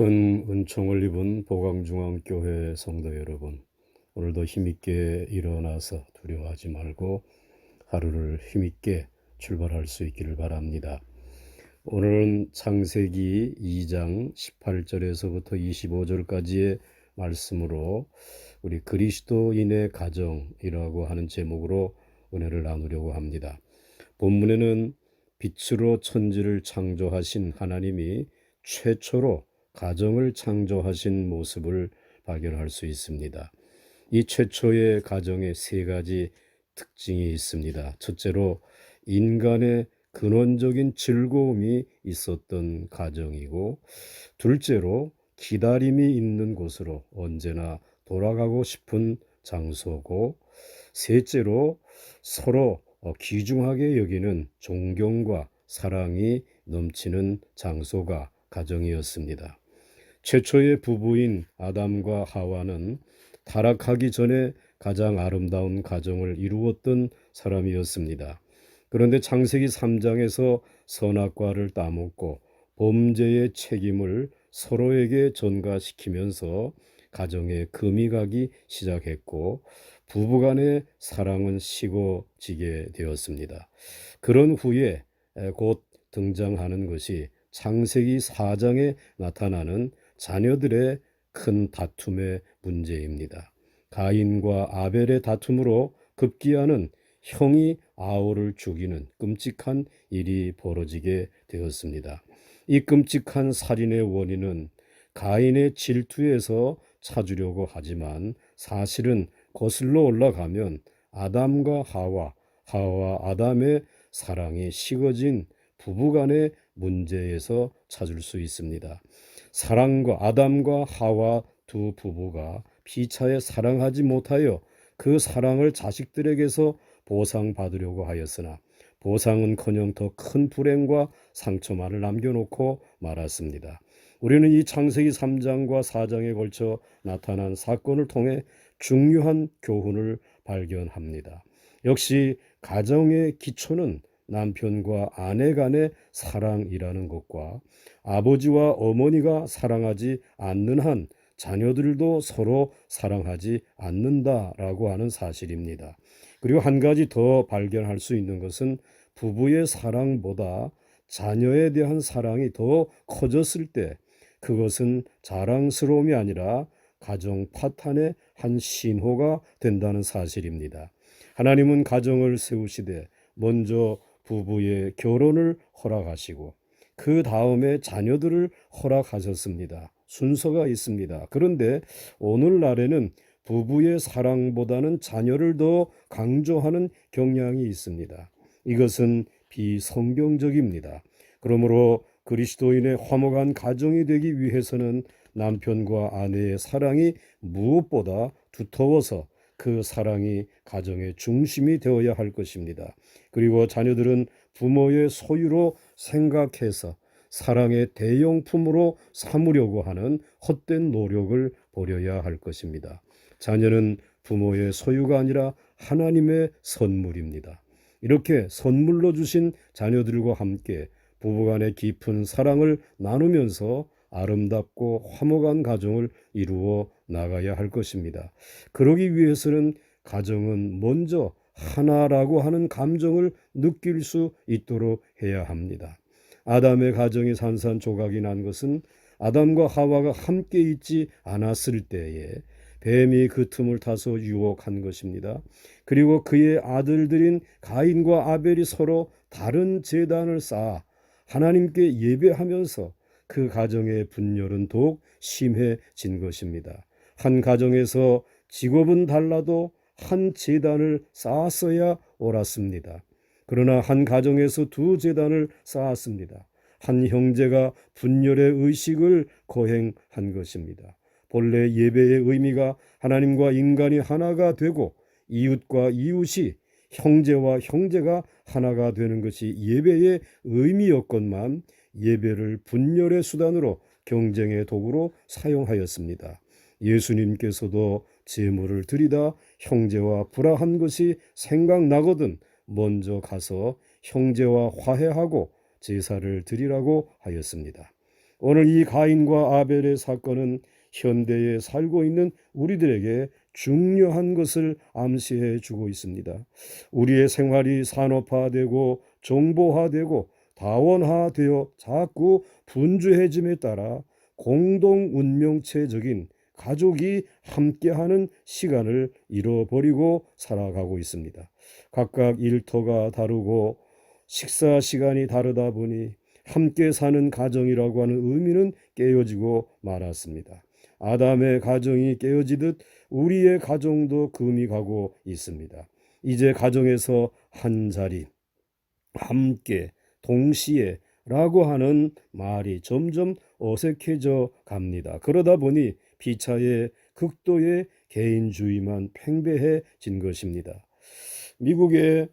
큰 은총을 입은 보강중앙교회 성도 여러분, 오늘도 힘있게 일어나서 두려워하지 말고 하루를 힘있게 출발할 수 있기를 바랍니다. 오늘은 창세기 2장 18절에서부터 25절까지의 말씀으로 우리 그리스도인의 가정이라고 하는 제목으로 은혜를 나누려고 합니다. 본문에는 빛으로 천지를 창조하신 하나님이 최초로 가정을 창조하신 모습을 발견할 수 있습니다. 이 최초의 가정에 세 가지 특징이 있습니다. 첫째로 인간의 근원적인 즐거움이 있었던 가정이고, 둘째로 기다림이 있는 곳으로 언제나 돌아가고 싶은 장소고, 셋째로 서로 귀중하게 여기는 존경과 사랑이 넘치는 장소가 가정이었습니다. 최초의 부부인 아담과 하와는 타락하기 전에 가장 아름다운 가정을 이루었던 사람이었습니다. 그런데 창세기 3장에서 선악과를 따먹고 범죄의 책임을 서로에게 전가시키면서 가정에 금이 가기 시작했고 부부간의 사랑은 식어지게 되었습니다. 그런 후에 곧 등장하는 것이 창세기 4장에 나타나는 자녀들의 큰 다툼의 문제입니다. 가인과 아벨의 다툼으로 급기야는 형이 아우를 죽이는 끔찍한 일이 벌어지게 되었습니다. 이 끔찍한 살인의 원인은 가인의 질투에서 찾으려고 하지만 사실은 거슬러 올라가면 아담과 하와, 하와 아담의 사랑이 식어진 부부간의 문제에서 찾을 수 있습니다. 사랑과 아담과 하와 두 부부가 피차에 사랑하지 못하여 그 사랑을 자식들에게서 보상받으려고 하였으나 보상은커녕 더 큰 불행과 상처만을 남겨놓고 말았습니다. 우리는 이 창세기 3장과 4장에 걸쳐 나타난 사건을 통해 중요한 교훈을 발견합니다. 역시 가정의 기초는 남편과 아내 간의 사랑이라는 것과 아버지와 어머니가 사랑하지 않는 한 자녀들도 서로 사랑하지 않는다라고 하는 사실입니다. 그리고 한 가지 더 발견할 수 있는 것은 부부의 사랑보다 자녀에 대한 사랑이 더 커졌을 때 그것은 자랑스러움이 아니라 가정 파탄의 한 신호가 된다는 사실입니다. 하나님은 가정을 세우시되 먼저 부부의 결혼을 허락하시고 그 다음에 자녀들을 허락하셨습니다. 순서가 있습니다. 그런데 오늘날에는 부부의 사랑보다는 자녀를 더 강조하는 경향이 있습니다. 이것은 비성경적입니다. 그러므로 그리스도인의 화목한 가정이 되기 위해서는 남편과 아내의 사랑이 무엇보다 두터워서 그 사랑이 가정의 중심이 되어야 할 것입니다. 그리고 자녀들은 부모의 소유로 생각해서 사랑의 대용품으로 삼으려고 하는 헛된 노력을 버려야 할 것입니다. 자녀는 부모의 소유가 아니라 하나님의 선물입니다. 이렇게 선물로 주신 자녀들과 함께 부부간의 깊은 사랑을 나누면서 아름답고 화목한 가정을 이루어 나가야 할 것입니다. 그러기 위해서는 가정은 먼저 하나라고 하는 감정을 느낄 수 있도록 해야 합니다. 아담의 가정이 산산조각이 난 것은 아담과 하와가 함께 있지 않았을 때에 뱀이 그 틈을 타서 유혹한 것입니다. 그리고 그의 아들들인 가인과 아벨이 서로 다른 재단을 쌓아 하나님께 예배하면서 그 가정의 분열은 더욱 심해진 것입니다. 한 가정에서 직업은 달라도 한 재단을 쌓았어야 옳았습니다. 그러나 한 가정에서 두 재단을 쌓았습니다. 한 형제가 분열의 의식을 거행한 것입니다. 본래 예배의 의미가 하나님과 인간이 하나가 되고 이웃과 이웃이 형제와 형제가 하나가 되는 것이 예배의 의미였건만 예배를 분열의 수단으로 경쟁의 도구로 사용하였습니다. 예수님께서도 제물을 드리다 형제와 불화한 것이 생각나거든 먼저 가서 형제와 화해하고 제사를 드리라고 하였습니다. 오늘 이 가인과 아벨의 사건은 현대에 살고 있는 우리들에게 중요한 것을 암시해 주고 있습니다. 우리의 생활이 산업화되고 정보화되고 다원화되어 자꾸 분주해짐에 따라 공동 운명체적인 가족이 함께하는 시간을 잃어버리고 살아가고 있습니다. 각각 일터가 다르고 식사 시간이 다르다 보니 함께 사는 가정이라고 하는 의미는 깨어지고 말았습니다. 아담의 가정이 깨어지듯 우리의 가정도 금이 가고 있습니다. 이제 가정에서 한 자리, 함께, 동시에 라고 하는 말이 점점 어색해져 갑니다. 그러다 보니 피차의 극도의 개인주의만 팽배해진 것입니다. 미국의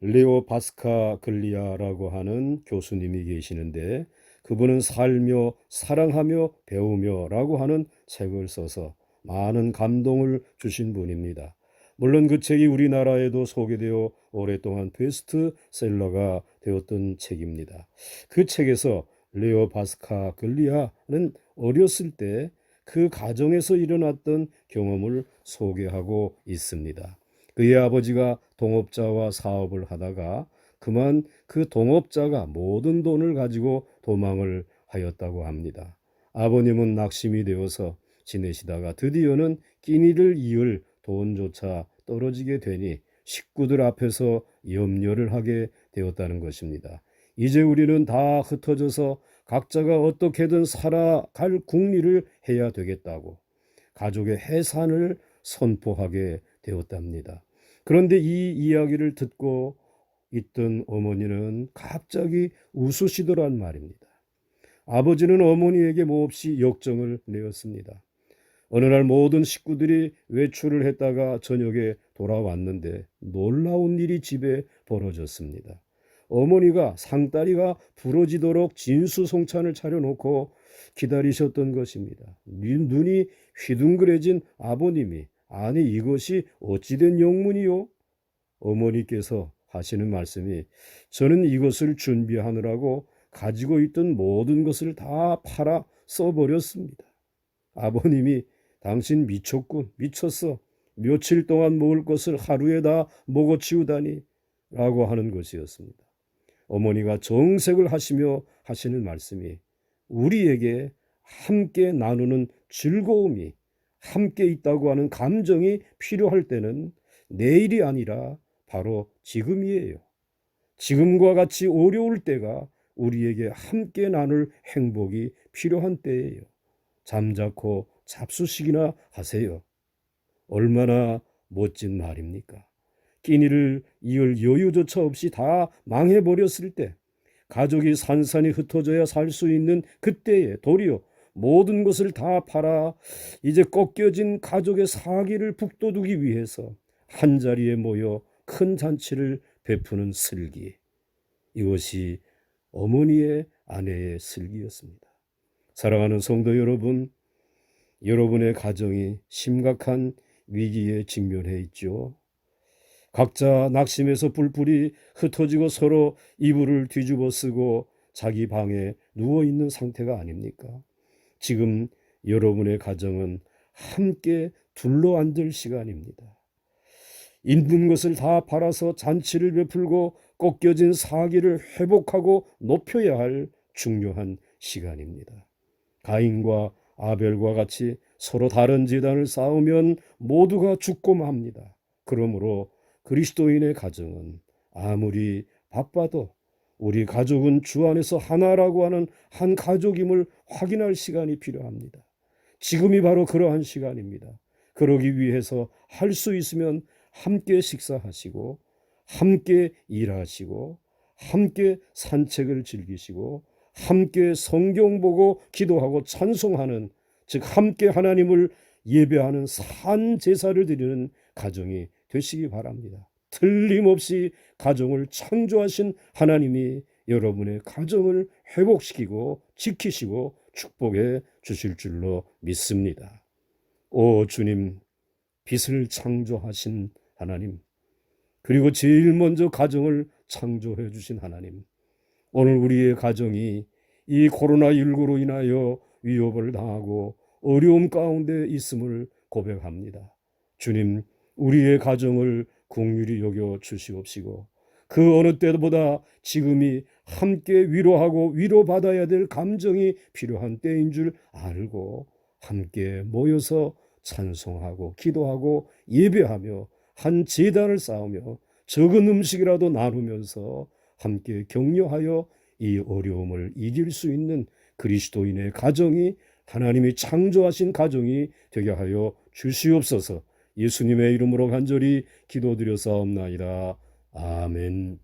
레오 바스카 글리아라고 하는 교수님이 계시는데 그분은 살며 사랑하며 배우며라고 하는 책을 써서 많은 감동을 주신 분입니다. 물론 그 책이 우리나라에도 소개되어 오랫동안 베스트셀러가 되었던 책입니다. 그 책에서 레오 바스카 글리아는 어렸을 때 그 가정에서 일어났던 경험을 소개하고 있습니다. 그의 아버지가 동업자와 사업을 하다가 그만 그 동업자가 모든 돈을 가지고 도망을 하였다고 합니다. 아버님은 낙심이 되어서 지내시다가 드디어는 끼니를 이을 돈조차 떨어지게 되니 식구들 앞에서 염려를 하게 되었다는 것입니다. 이제 우리는 다 흩어져서 각자가 어떻게든 살아갈 궁리를 해야 되겠다고 가족의 해산을 선포하게 되었답니다. 그런데 이 이야기를 듣고 있던 어머니는 갑자기 웃으시더란 말입니다. 아버지는 어머니에게 몹시 역정을 내었습니다. 어느 날 모든 식구들이 외출을 했다가 저녁에 돌아왔는데 놀라운 일이 집에 벌어졌습니다. 어머니가 상다리가 부러지도록 진수송찬을 차려놓고 기다리셨던 것입니다. 눈이 휘둥그레진 아버님이 아니 이것이 어찌된 영문이요? 어머니께서 하시는 말씀이 저는 이것을 준비하느라고 가지고 있던 모든 것을 다 팔아 써버렸습니다. 아버님이 당신 미쳤군, 미쳤어. 며칠 동안 먹을 것을 하루에 다 먹어치우다니 라고 하는 것이었습니다. 어머니가 정색을 하시며 하시는 말씀이 우리에게 함께 나누는 즐거움이 함께 있다고 하는 감정이 필요할 때는 내일이 아니라 바로 지금이에요. 지금과 같이 어려울 때가 우리에게 함께 나눌 행복이 필요한 때예요. 잠자코 잡수식이나 하세요. 얼마나 멋진 말입니까? 끼니를 이을 여유조차 없이 다 망해버렸을 때, 가족이 산산이 흩어져야 살 수 있는 그때에 도리어 모든 것을 다 팔아 이제 꺾여진 가족의 사기를 북돋우기 위해서 한 자리에 모여 큰 잔치를 베푸는 슬기. 이것이 어머니의 아내의 슬기였습니다. 사랑하는 성도 여러분, 여러분의 가정이 심각한 위기에 직면해 있죠. 각자 낙심해서 뿔뿔이 흩어지고 서로 이불을 뒤집어 쓰고 자기 방에 누워 있는 상태가 아닙니까? 지금 여러분의 가정은 함께 둘러 앉을 시간입니다. 있는 것을 다 팔아서 잔치를 베풀고 꺾여진 사기를 회복하고 높여야 할 중요한 시간입니다. 가인과 아벨과 같이 서로 다른 재단을 쌓으면 모두가 죽고 맙니다. 그러므로 그리스도인의 가정은 아무리 바빠도 우리 가족은 주 안에서 하나라고 하는 한 가족임을 확인할 시간이 필요합니다. 지금이 바로 그러한 시간입니다. 그러기 위해서 할 수 있으면 함께 식사하시고, 함께 일하시고, 함께 산책을 즐기시고, 함께 성경 보고 기도하고 찬송하는, 즉, 함께 하나님을 예배하는 산 제사를 드리는 가정이 되시기 바랍니다. 틀림없이 가정을 창조하신 하나님이 여러분의 가정을 회복시키고 지키시고 축복해 주실 줄로 믿습니다. 오 주님, 빛을 창조하신 하나님, 그리고 제일 먼저 가정을 창조해 주신 하나님, 오늘 우리의 가정이 이 코로나19로 인하여 위협을 당하고 어려움 가운데 있음을 고백합니다. 주님, 우리의 가정을 국률이 여겨 주시옵시고 그 어느 때보다 지금이 함께 위로하고 위로받아야 될 감정이 필요한 때인 줄 알고 함께 모여서 찬송하고 기도하고 예배하며 한 제단을 쌓으며 적은 음식이라도 나누면서 함께 격려하여 이 어려움을 이길 수 있는 그리스도인의 가정이 하나님이 창조하신 가정이 되게 하여 주시옵소서. 예수님의 이름으로 간절히 기도드려사옵나이다. 아멘.